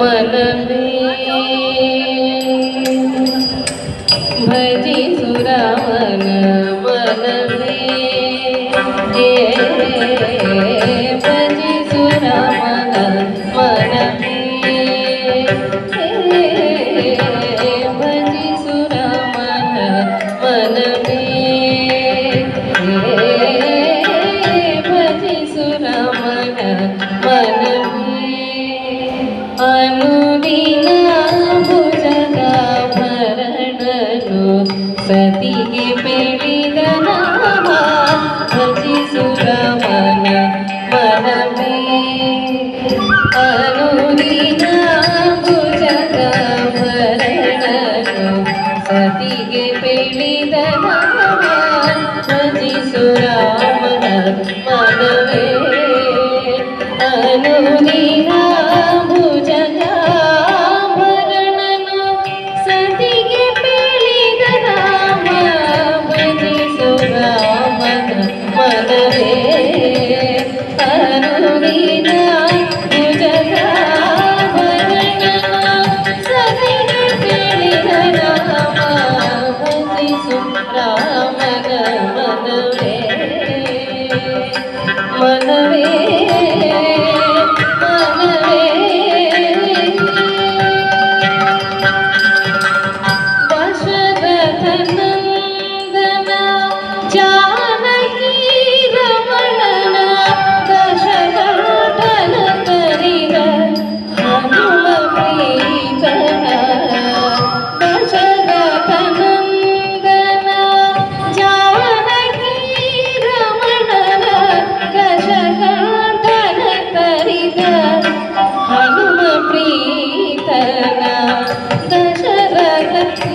मन में। भजी सुरा ಪತಿಗೆ ಪೀಳಿದ ಭಜಿಸು ರಾಮನ ಮನವೇ. ಅನು मन मनवे मनवे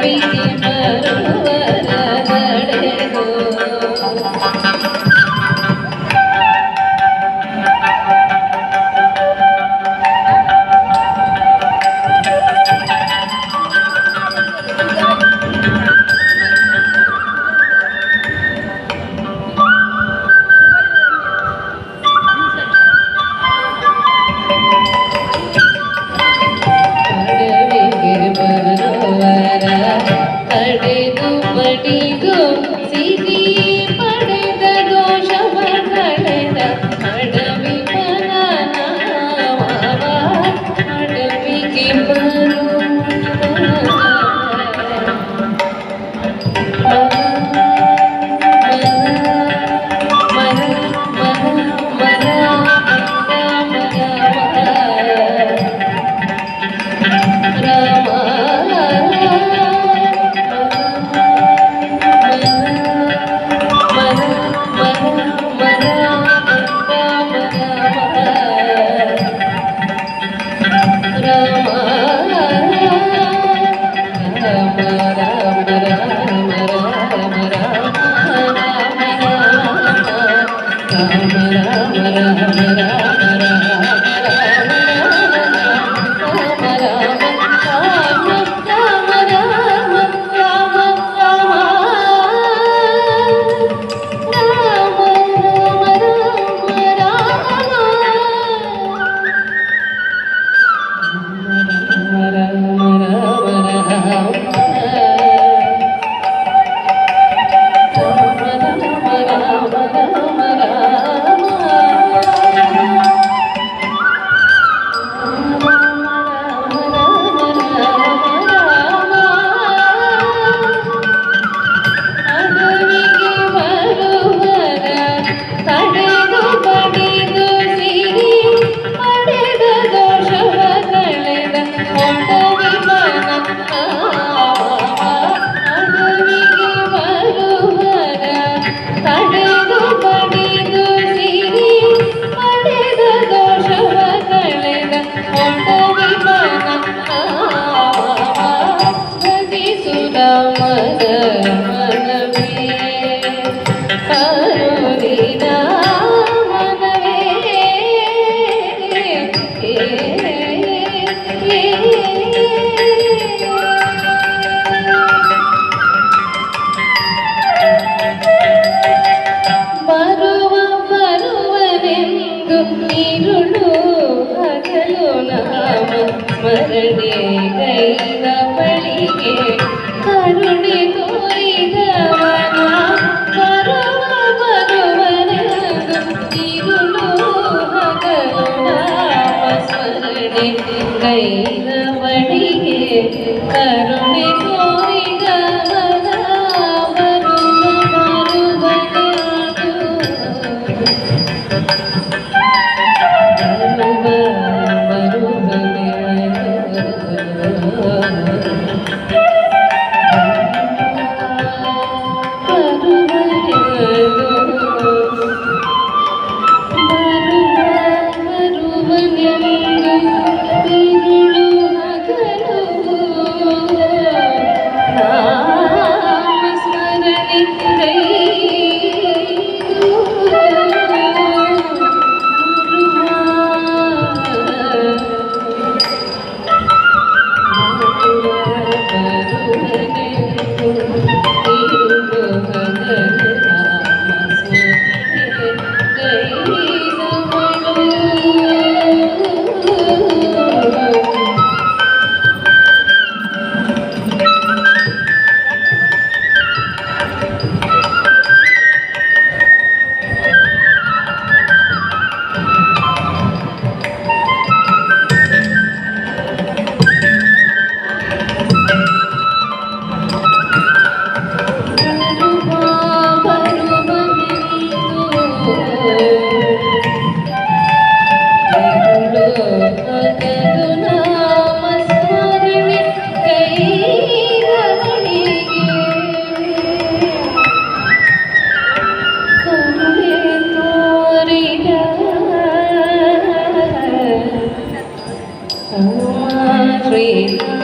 baby. ಹಗಲು ನಾಮ ಸ್ಮರಣೆ ಕೈದ ಬಳಿಗೆ ಕರುಣೆ ತೋರಿದವನ ಬರುವ ಬರುವನೆಂದು ಇರುಳು ಹಗಲು ನಾಮ ಸ್ಮರಣೆ ಕೈದ ಬಳಿಗೆ ಕರುಣೆ Amen.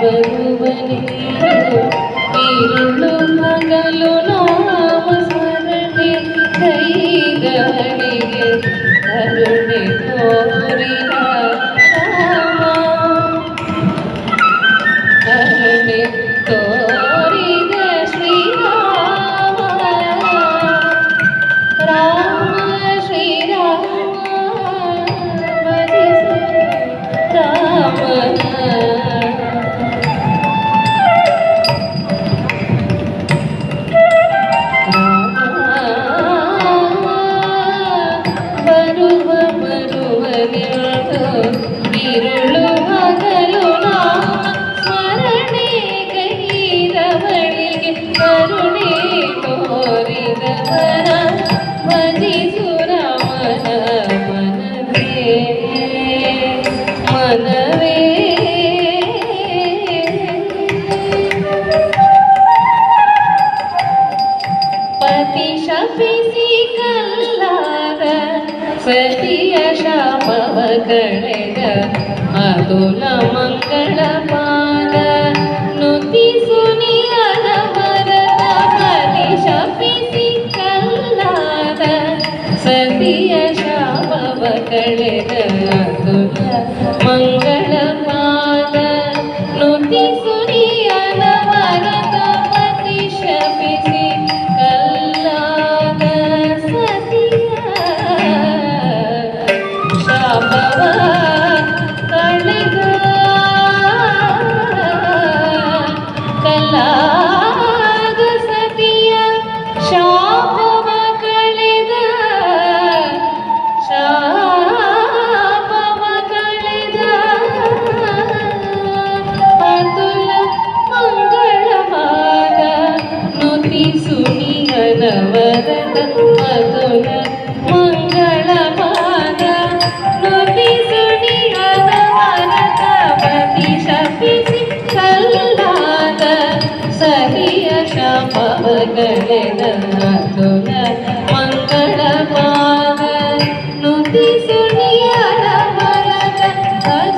బరువని వీరుడు మగలు నామ స్మరణి కైగవనిಗೆ కరుణి కోరిన ಸತಿಯ ಶಾಪವ ಕಳೆದ ಅದುಲ ಮಂಗಳ Thank you.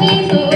Jesus.